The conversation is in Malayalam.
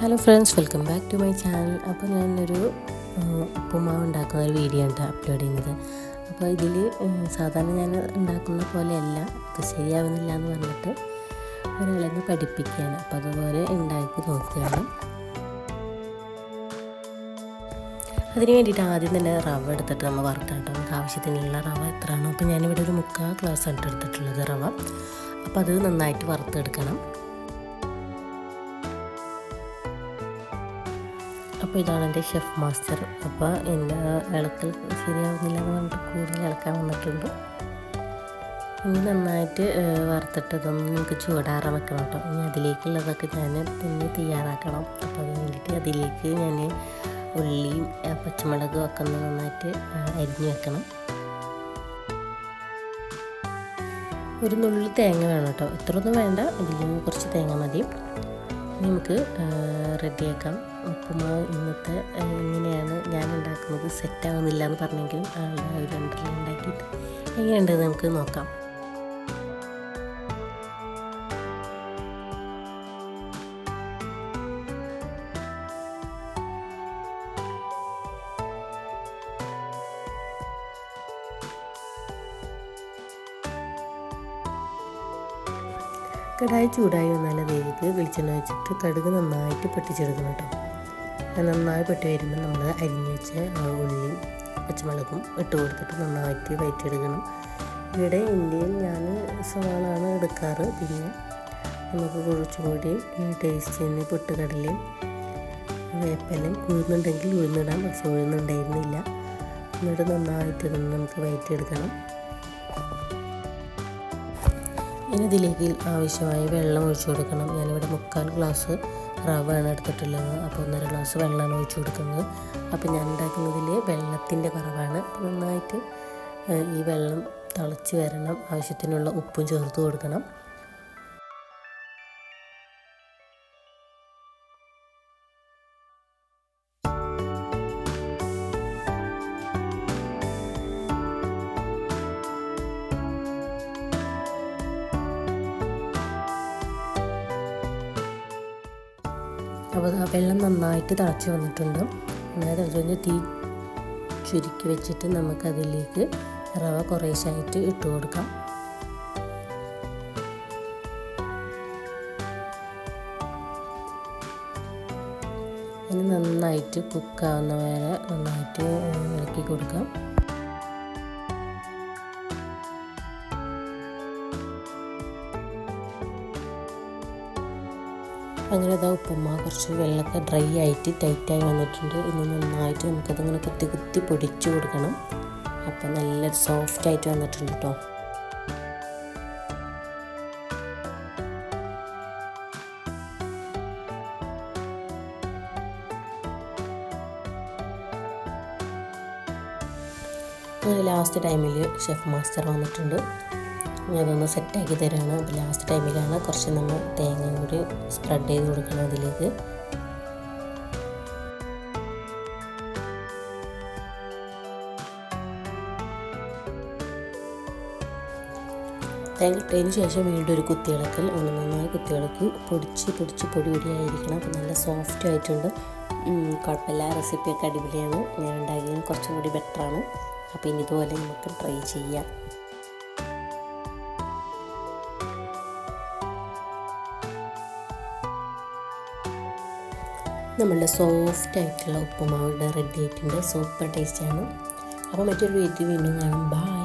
Hello friends welcome back to my channel അപ്പോൾ ഞാനൊരു ഉപ്പുമാവ് ഉണ്ടാക്കുന്ന ഒരു വീഡിയോ ഉണ്ട് അപ്ലോഡ് ചെയ്യുന്നത്. അപ്പോൾ ഇതിൽ സാധാരണ ഞാൻ ഉണ്ടാക്കുന്ന പോലെയല്ല ഇത് ശരിയാവുന്നില്ല എന്ന് പറഞ്ഞിട്ട് ഒരാളെന്നെ പഠിപ്പിക്കുകയാണ്. അപ്പോൾ അതുപോലെ ഉണ്ടാക്കി നോക്കുകയാണ്. അതിന് വേണ്ടിയിട്ട് ആദ്യം തന്നെ റവ എടുത്തിട്ട് നമ്മൾ വറുത്താട്ടോ നമുക്ക് ആവശ്യത്തിനുള്ള റവ എത്രയാണോ. അപ്പോൾ ഞാനിവിടെ ഒരു മുക്കാൽ ഗ്ലാസ് എടുത്തിട്ടുള്ളത് റവ. അപ്പോൾ അത് നന്നായിട്ട് വറുത്തെടുക്കണം. ഇതാണ് എന്റെ ഷെഫ് മാസ്റ്റർ. അപ്പോൾ എന്റെ ഇളക്കൽ ശരിയാവുന്നില്ല എന്ന് പറഞ്ഞിട്ട് കൂടുതൽ ഇളക്കാൻ വന്നിട്ടുണ്ട്. ഇനി നന്നായിട്ട് ഏഹ്, വറുത്തിട്ട് ഇതൊന്ന് നമുക്ക് ചൂടാറാൻ വെക്കണം കേട്ടോ. ഇനി അതിലേക്കുള്ളതൊക്കെ ഞാൻ പിന്നെ തയ്യാറാക്കണം. അപ്പോൾ അത് വേണ്ടിയിട്ട് അതിലേക്ക് ഞാൻ ഉള്ളിയും പച്ചമുളകും ഒക്കെ ഒന്ന് നന്നായിട്ട് അരിഞ്ഞ് വെക്കണം. ഒരു നുള്ളി തേങ്ങ വേണം കേട്ടോ. ഇത്രയൊന്നും വേണ്ട. ഇതിൽ കുറച്ച് തേങ്ങ മതി. നമുക്ക് റെഡിയാക്കാം. ഉപ്പുമാവ് ഇന്നത്തെ ഇങ്ങനെയാണ് ഞാൻ ഉണ്ടാക്കുന്നത് സെറ്റാവുന്നില്ല എന്ന് പറഞ്ഞെങ്കിലും ആളുടെ ഒരു ഉണ്ടാക്കിയിട്ട്. എങ്ങനെയുണ്ടെന്ന് നമുക്ക് നോക്കാം. കടായി ചൂടായി വന്നാൽ അതിലേക്ക് വെളിച്ചെണ്ണ വെച്ചിട്ട് കടുക് നന്നായിട്ട് പൊട്ടിച്ചെടുക്കണം കേട്ടോ. നന്നായി പൊട്ടി വരുമ്പോൾ നമ്മൾ അരിഞ്ഞ് വെച്ച ഉള്ളി പച്ചമുളകും ഇട്ട് കൊടുത്തിട്ട് നന്നായിട്ട് വയറ്റിയെടുക്കണം. ഇവിടെ ഇന്ത്യയിൽ ഞാൻ സവാളാണ് എടുക്കാറ്. പിന്നെ നമുക്ക് കുറച്ചുകൂടി ടേസ്റ്റിന് പൊട്ടുകടലയും വേപ്പലും ഉഴുന്നുണ്ടെങ്കിൽ ഉഴുന്നിടാം പക്ഷെ ഉഴുന്നുണ്ടായിരുന്നില്ല. എന്നിട്ട് നന്നായിട്ട് ഇതൊന്ന് നമുക്ക് വയറ്റിയെടുക്കണം. ഇനി ഇതിലേക്ക് ആവശ്യമായ വെള്ളം ഒഴിച്ചു കൊടുക്കണം. ഞാനിവിടെ മുക്കാൽ ഗ്ലാസ് റവാണ് എടുത്തിട്ടുള്ളത്. അപ്പോൾ ഒന്നര ഗ്ലാസ് വെള്ളമാണ് ഒഴിച്ചു കൊടുക്കുന്നത്. അപ്പോൾ ഞാൻ ഉണ്ടാക്കുന്നതിൽ വെള്ളത്തിന്റെ കുറവാണ്. അപ്പോൾ നന്നായിട്ട് ഈ വെള്ളം തിളച്ച് വരണം. ആവശ്യത്തിനുള്ള ഉപ്പും ചേർത്ത് കൊടുക്കണം. അപ്പോൾ വെള്ളം നന്നായിട്ട് തിളച്ച് വന്നിട്ടുണ്ട്. നന്നായി തിളച്ച് കഴിഞ്ഞ് തീ ചുരുക്കി വെച്ചിട്ട് നമുക്കതിലേക്ക് റവ കുറേശ്ശായിട്ട് ഇട്ട് കൊടുക്കാം. ഇനി നന്നായിട്ട് കുക്കാവുന്ന വരെ നന്നായിട്ട് ഇളക്കി കൊടുക്കാം. അങ്ങനെ അതാ ഉപ്പുമ്മ കുറച്ച് വെള്ളമൊക്കെ ഡ്രൈ ആയിട്ട് ടൈറ്റായി വന്നിട്ടുണ്ട്. ഇനി നന്നായിട്ട് നമുക്കതിങ്ങനെ കുത്തി കുത്തി പൊടിച്ചു കൊടുക്കണം. അപ്പം നല്ല സോഫ്റ്റ് ആയിട്ട് വന്നിട്ടുണ്ട് കേട്ടോ ലാസ്റ്റ് ടൈമിൽ ഷെഫ് മാസ്റ്റർ വന്നിട്ടുണ്ട്. അതൊന്ന് സെറ്റാക്കി തരാണ്. അപ്പോൾ ലാസ്റ്റ് ടൈമിലാണ് കുറച്ച് നമ്മൾ തേങ്ങ കൂടി സ്പ്രെഡ് ചെയ്ത് കൊടുക്കണം അതിലേക്ക്. തേങ്ങ ഇട്ടതിന് ശേഷം വീണ്ടും ഒരു കുത്തിയിളക്കൽ ഒന്ന് നന്നായി കുത്തിയിളക്കി പൊടിച്ച് പൊടിച്ച് പൊടി പൊടിയായിരിക്കണം അപ്പോൾ നല്ല സോഫ്റ്റ് ആയിട്ടുണ്ട്. കുഴപ്പമില്ല. റെസിപ്പിയൊക്കെ അടിപൊളിയാണ്. ഞാൻ ഉണ്ടാക്കിയത് കുറച്ചും കൂടി ബെറ്ററാണ് അപ്പോൾ ഇനി ഇതുപോലെ നമുക്ക് ട്രൈ ചെയ്യാം. നമ്മളുടെ സോഫ്റ്റ് ആയിട്ടുള്ള ഉപ്പുമാവ് റെഡി ആയിട്ടുണ്ട് സൂപ്പർ ടേസ്റ്റാണ് അപ്പോൾ മറ്റൊരു വീട്ടിൽ വീണ്ടും കാണാം. ബൈ